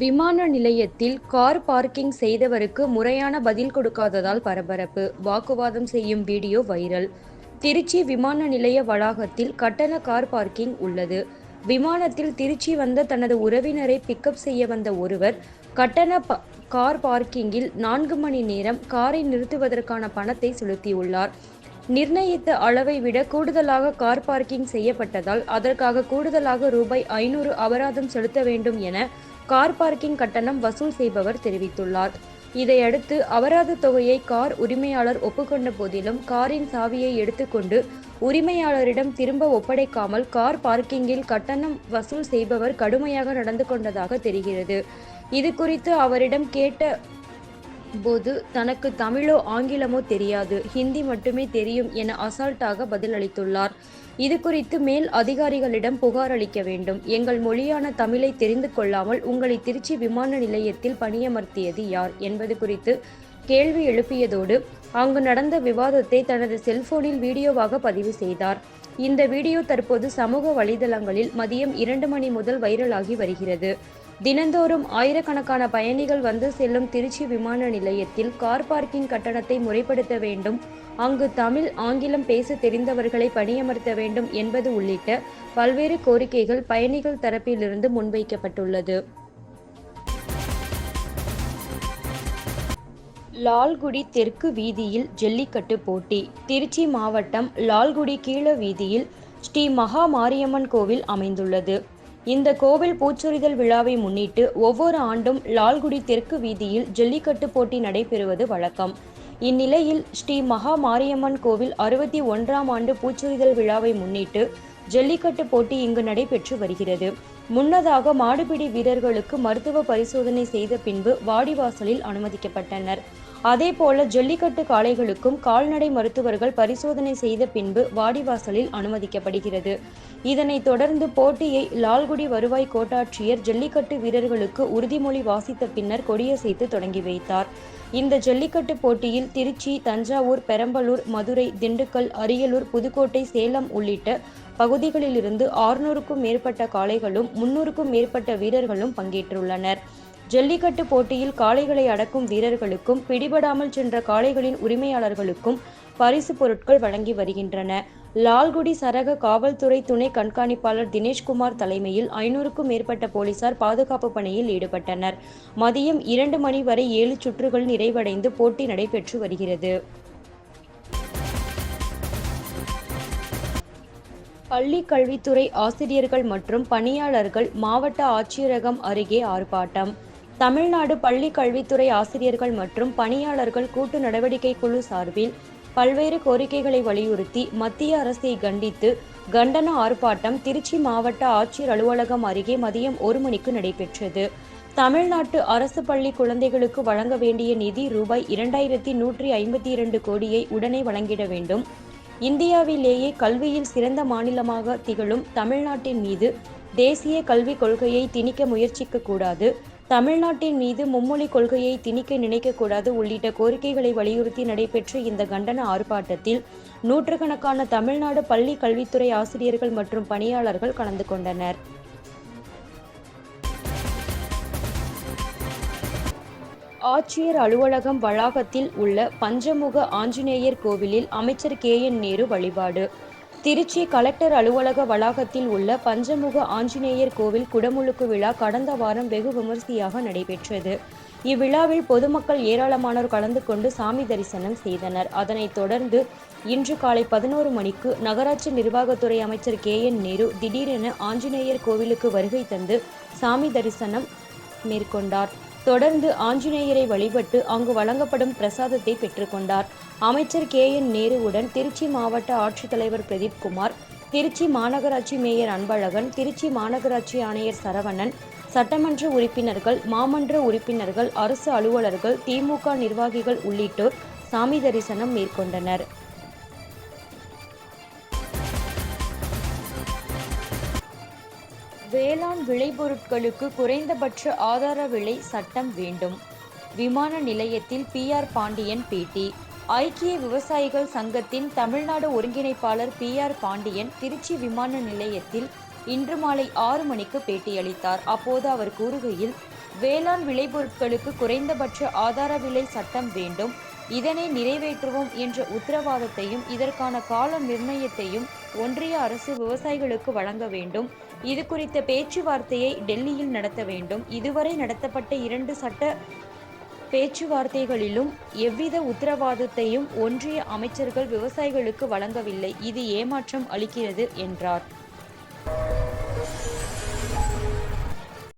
விமான நிலையத்தில் car parking செய்தவருக்கு முறையான பதில் கொடுக்காததால் பரபரப்பு. வாக்குவாதம் செய்யும் வீடியோ வைரல். திருச்சி விமான நிலைய வளாகத்தில் கட்டண கார் பார்க்கிங் உள்ளது. விமானத்தில் திருச்சி வந்த தனது உறவினரை பிக்கப் செய்ய வந்த ஒருவர் கட்டண ப- கார் பார்க்கிங்கில் நான்கு மணி நேரம் காரை நிறுத்துவதற்கான பணத்தை செலுத்தியுள்ளார். நிர்ணயித்த அளவை விட கூடுதலாக கார் பார்க்கிங் செய்யப்பட்டதால் அதற்காக கூடுதலாக ரூபாய் ஐநூறு அபராதம் செலுத்த வேண்டும் என கார் பார்க்கிங் கட்டணம் வசூல் செய்பவர் தெரிவித்துள்ளார். இதையடுத்து அபராத தொகையை கார் உரிமையாளர் ஒப்புக்கொண்ட போதிலும் காரின் சாவியை எடுத்துக்கொண்டு உரிமையாளரிடம் திரும்ப ஒப்படைக்காமல் கார் பார்க்கிங்கில் கட்டணம் வசூல் செய்பவர் கடுமையாக நடந்து கொண்டதாக தெரிகிறது. இது குறித்து அவரிடம் கேட்ட போது தனக்கு தமிழோ ஆங்கிலமோ தெரியாது. ஹிந்தி மட்டுமே தெரியும் என அசால்ட்டாக பதிலளித்துள்ளார். இது குறித்து மேல் அதிகாரிகளிடம் புகார் அளிக்க வேண்டும். எங்கள் மொழியான தமிழை தெரிந்து கொள்ளாமல் உங்களை திருச்சி விமான நிலையத்தில் பணியமர்த்தியது யார் என்பது குறித்து கேள்வி எழுப்பியதோடு அங்கு நடந்த விவாதத்தை தனது செல்போனில் வீடியோவாக பதிவு செய்தார். இந்த வீடியோ தற்போது சமூக வலைதளங்களில் மதியம் இரண்டு மணி முதல் வைரலாகி வருகிறது. தினந்தோறும் ஆயிரக்கணக்கான பயணிகள் வந்து செல்லும் திருச்சி விமான நிலையத்தில் கார் பார்க்கிங் கட்டணத்தை முறைப்படுத்த வேண்டும். அங்கு தமிழ் ஆங்கிலம் பேச தெரிந்தவர்களை பணியமர்த்த வேண்டும் என்பது உள்ளிட்ட பல்வேறு கோரிக்கைகள் பயணிகள் தரப்பிலிருந்து முன்வைக்கப்பட்டுள்ளது. லால்குடி தெற்கு வீதியில் ஜல்லிக்கட்டு போட்டி. திருச்சி மாவட்டம் லால்குடி கீழ வீதியில் ஸ்ரீ மகா மாரியம்மன் கோவில் அமைந்துள்ளது. இந்த கோவில் பூச்சொரிதல் விழாவை முன்னிட்டு ஒவ்வொரு ஆண்டும் லால்குடி தெற்கு வீதியில் ஜல்லிக்கட்டு போட்டி நடைபெறுவது வழக்கம். இந்நிலையில் ஸ்ரீ மகா மாரியம்மன் கோவில் அறுபத்தி ஒன்றாம் ஆண்டு பூச்சொரிதல் விழாவை முன்னிட்டு ஜல்லிக்கட்டு போட்டி இங்கு நடைபெற்று வருகிறது. முன்னதாக மாடுபிடி வீரர்களுக்கு மருத்துவ பரிசோதனை செய்த பின்பு வாடிவாசலில் அனுமதிக்கப்பட்டனர். அதேபோல ஜல்லிக்கட்டு காளைகளுக்கும் கால்நடை மருத்துவர்கள் பரிசோதனை செய்த பின்பு வாடிவாசலில் அனுமதிக்கப்படுகிறது. இதனைத் தொடர்ந்து போட்டியை லால்குடி வருவாய் கோட்டாட்சியர் ஜல்லிக்கட்டு வீரர்களுக்கு உறுதிமொழி வாசித்த பின்னர் கொடியசைத்து தொடங்கி வைத்தார். இந்த ஜல்லிக்கட்டு போட்டியில் திருச்சி தஞ்சாவூர் பெரம்பலூர் மதுரை திண்டுக்கல் அரியலூர் புதுக்கோட்டை சேலம் உள்ளிட்ட பகுதிகளிலிருந்து ஆறுநூறுக்கும் மேற்பட்ட காளைகளும் முன்னூறுக்கும் மேற்பட்ட வீரர்களும் பங்கேற்றுள்ளனர். ஜல்லிக்கட்டு போட்டியில் காளைகளை அடக்கும் வீரர்களுக்கும் பிடிபடாமல் சென்ற காளைகளின் உரிமையாளர்களுக்கும் பரிசு பொருட்கள் வழங்கி வருகின்றன. லால்குடி சரக காவல்துறை துணை கண்காணிப்பாளர் தினேஷ்குமார் தலைமையில் ஐநூறுக்கும் மேற்பட்ட போலீசார் பாதுகாப்பு பணியில் ஈடுபட்டனர். மதியம் இரண்டு மணி வரை ஏழு சுற்றுகள் நிறைவடைந்து போட்டி நடைபெற்று வருகிறது. பள்ளி கல்வித்துறை ஆசிரியர்கள் மற்றும் பணியாளர்கள் மாவட்ட ஆட்சியரகம் அருகே ஆர்ப்பாட்டம். தமிழ்நாடு பள்ளி கல்வித்துறை ஆசிரியர்கள் மற்றும் பணியாளர்கள் கூட்டு நடவடிக்கை குழு சார்பில் பல்வேறு கோரிக்கைகளை வலியுறுத்தி மத்திய அரசை கண்டித்து கண்டன ஆர்ப்பாட்டம் திருச்சி மாவட்ட ஆட்சியர் அலுவலகம் அருகே மதியம் ஒரு மணிக்கு நடைபெற்றது. தமிழ்நாட்டு அரசு பள்ளி குழந்தைகளுக்கு வழங்க வேண்டிய நிதி ரூபாய் இரண்டாயிரத்தி நூற்றி ஐம்பத்தி இரண்டு கோடியை உடனே வழங்கிட வேண்டும். இந்தியாவிலேயே கல்வியில் சிறந்த மாநிலமாக திகழும் தமிழ்நாட்டின் மீது தேசிய கல்விக் கொள்கையை திணிக்க முயற்சிக்க கூடாது. தமிழ்நாட்டின் மீது மும்மொழி கொள்கையை திணிக்க நினைக்கக்கூடாது உள்ளிட்ட கோரிக்கைகளை வலியுறுத்தி நடைபெற்ற இந்த கண்டன ஆர்ப்பாட்டத்தில் நூற்றுக்கணக்கான தமிழ்நாடு பள்ளி கல்வித்துறை ஆசிரியர்கள் மற்றும் பணியாளர்கள் கலந்து கொண்டனர். ஆட்சியர் அலுவலகம் வளாகத்தில் உள்ள பஞ்சமுக ஆஞ்சநேயர் கோவிலில் அமைச்சர் கே என் நேரு வழிபாடு. திருச்சி கலெக்டர் அலுவலக வளாகத்தில் உள்ள பஞ்சமுக ஆஞ்சநேயர் கோவில் குடமுழுக்கு விழா கடந்த வாரம் வெகு விமரிசையாக நடைபெற்றது. இவ்விழாவில் பொதுமக்கள் ஏராளமானோர் கலந்து கொண்டு சாமி தரிசனம் செய்தனர். அதனைத் தொடர்ந்து இன்று காலை பதினோரு மணிக்கு நகராட்சி நிர்வாகத்துறை அமைச்சர் கே. என். நேரு திடீரென ஆஞ்சநேயர் கோவிலுக்கு வருகை தந்து சாமி தரிசனம் மேற்கொண்டார். தொடர்ந்து ஆஞ்சநேயரை வழிபட்டு அங்கு வழங்கப்படும் பிரசாதத்தை பெற்றுக்கொண்டார் அமைச்சர் கே. என். நேருவுடன் திருச்சி மாவட்ட ஆட்சித்தலைவர் பிரதீப் குமார் திருச்சி மாநகராட்சி மேயர் அன்பழகன் திருச்சி மாநகராட்சி ஆணையர் சரவணன் சட்டமன்ற உறுப்பினர்கள் மாமன்ற உறுப்பினர்கள் அரசு அலுவலர்கள் திமுக நிர்வாகிகள் உள்ளிட்டோர் சாமி தரிசனம் மேற்கொண்டனர். வேளாண் விளைபொருட்களுக்கு குறைந்தபட்ச ஆதார விலை சட்டம் வேண்டும். விமான நிலையத்தில் பி. ஆர். பாண்டியன் பேட்டி. ஐக்கிய விவசாயிகள் சங்கத்தின் தமிழ்நாடு ஒருங்கிணைப்பாளர் பி. ஆர். பாண்டியன் திருச்சி விமான நிலையத்தில் இன்று மாலை ஆறு மணிக்கு பேட்டியளித்தார். அப்போது அவர் கூறுகையில் வேளாண் விளைபொருட்களுக்கு குறைந்தபட்ச ஆதார விலை சட்டம் வேண்டும். இதனை நிறைவேற்றுவோம் என்ற உத்தரவாதத்தையும் இதற்கான கால நிர்ணயத்தையும் ஒன்றிய அரசு விவசாயிகளுக்கு வழங்க வேண்டும். இது குறித்த பேச்சுவார்த்தையை டெல்லியில் நடத்த வேண்டும். இதுவரை நடத்தப்பட்ட இரண்டு சட்ட பேச்சுவார்த்தைகளிலும் எவ்வித உத்தரவாதத்தையும் ஒன்றிய அமைச்சர்கள் விவசாயிகளுக்கு வழங்கவில்லை. இது ஏமாற்றம் அளிக்கிறது என்றார்.